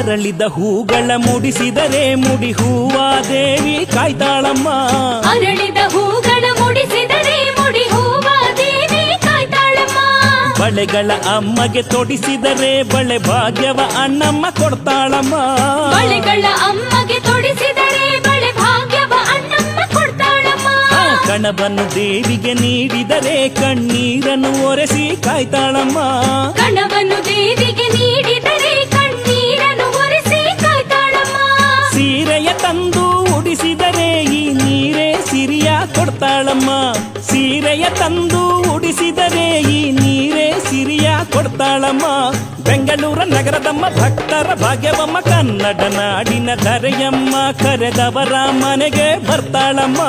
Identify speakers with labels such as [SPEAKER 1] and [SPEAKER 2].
[SPEAKER 1] ಅರಳಿದ ಹೂಗಳ ಮುಡಿಸಿದರೆ ಮುಡಿ ಹೂವ ದೇವಿ ಕಾಯ್ತಾಳಮ್ಮ.
[SPEAKER 2] ಅರಳಿದ ಹೂಗಳ ಮುಡಿಸಿದರೆ ಮುಡಿ ಹೂವ ದೇವಿ ಕಾಯ್ತಾಳಮ್ಮ.
[SPEAKER 1] ಬಳೆಗಳ ಅಮ್ಮಗೆ ತೊಡಿಸಿದರೆ ಬಳೆ ಭಾಗ್ಯವ ಅಣ್ಣಮ್ಮ ಕೊಡ್ತಾಳಮ್ಮ.
[SPEAKER 2] ಬಳೆಗಳ ಅಮ್ಮಗೆ ತೊಡಿಸಿದರೆ ಬಳೆ ಭಾಗ್ಯವ ಅಣ್ಣಮ್ಮ ಕೊಡ್ತಾಳಮ್ಮ.
[SPEAKER 1] ಕಣವನ್ನು ದೇವಿಗೆ ನೀಡಿದರೆ ಕಣ್ಣೀರನ್ನು ಒರೆಸಿ ಕಾಯ್ತಾಳಮ್ಮ.
[SPEAKER 2] ಕಣವನ್ನು
[SPEAKER 1] ಕೊಡ್ತಾಳಮ್ಮ. ಸೀರೆಯ ತಂದು ಉಡಿಸಿದರೆ ಈ ನೀರೇ ಸಿರಿಯ ಕೊಡ್ತಾಳಮ್ಮ. ಬೆಂಗಳೂರ ನಗರದಮ್ಮ ಭಕ್ತರ ಭಾಗ್ಯವಮ್ಮ. ಕನ್ನಡ ನಾಡಿನ ಧರೆಯಮ್ಮ, ಕರೆದವರ ಮನೆಗೆ ಬರ್ತಾಳಮ್ಮ.